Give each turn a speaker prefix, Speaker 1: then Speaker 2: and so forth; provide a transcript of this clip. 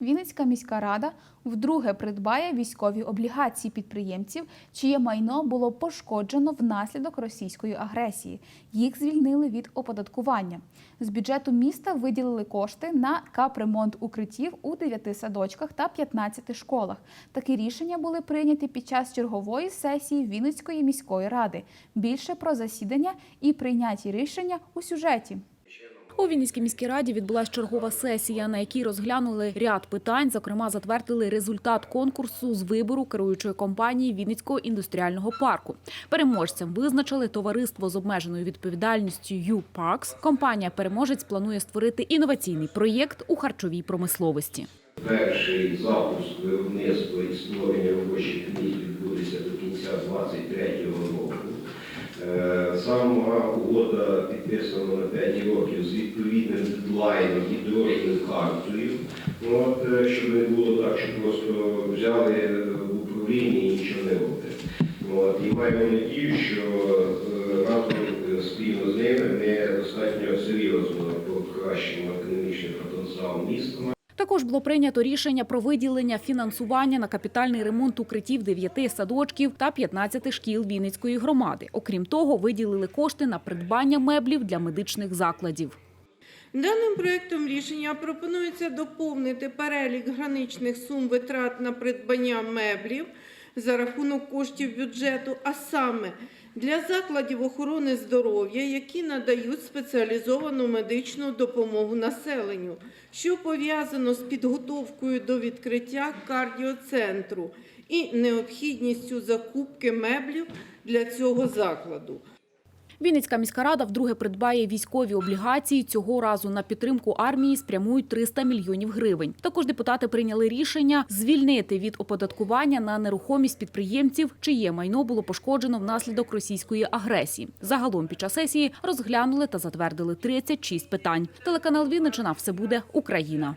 Speaker 1: Вінницька міська рада вдруге придбає військові облігації підприємців, чиє майно було пошкоджено внаслідок російської агресії. Їх звільнили від оподаткування. З бюджету міста виділили кошти на капремонт укриттів у 9 садочках та 15 школах. Такі рішення були прийняті під час чергової сесії Вінницької міської ради. Більше про засідання і прийняті рішення у сюжеті.
Speaker 2: У Вінницькій міській раді відбулася чергова сесія, на якій розглянули ряд питань. Зокрема, затвердили результат конкурсу з вибору керуючої компанії Вінницького індустріального парку. Переможцем визначили товариство з обмеженою відповідальністю «ЮПАКС». Компанія переможець планує створити інноваційний проєкт у харчовій промисловості.
Speaker 3: Перший запуск виробництва і створення робочих місць відбудеться до кінця 2023 року. Е, Сама угода підписана на 5 років з відповідним дедлайном і дорожньою картою. От, е, щоб не було так, що просто взяли е, в управління і нічого не роблять. От, і маємо надію, що разом спільно з ними ми достатньо серйозно покращимо.
Speaker 2: Також було прийнято рішення про виділення фінансування на капітальний ремонт укриттів 9 садочків та 15 шкіл Вінницької громади. Окрім того, виділили кошти на придбання меблів для медичних закладів.
Speaker 4: Даним проектом рішення пропонується доповнити перелік граничних сум витрат на придбання меблів за рахунок коштів бюджету, а саме для закладів охорони здоров'я, які надають спеціалізовану медичну допомогу населенню, що пов'язано з підготовкою до відкриття кардіоцентру і необхідністю закупки меблів для цього закладу.
Speaker 2: Вінницька міська рада вдруге придбає військові облігації. Цього разу на підтримку армії спрямують 300 мільйонів гривень. Також депутати прийняли рішення звільнити від оподаткування на нерухомість підприємців, чиє майно було пошкоджено внаслідок російської агресії. Загалом під час сесії розглянули та затвердили 36 питань. Телеканал Вінничина все буде Україна.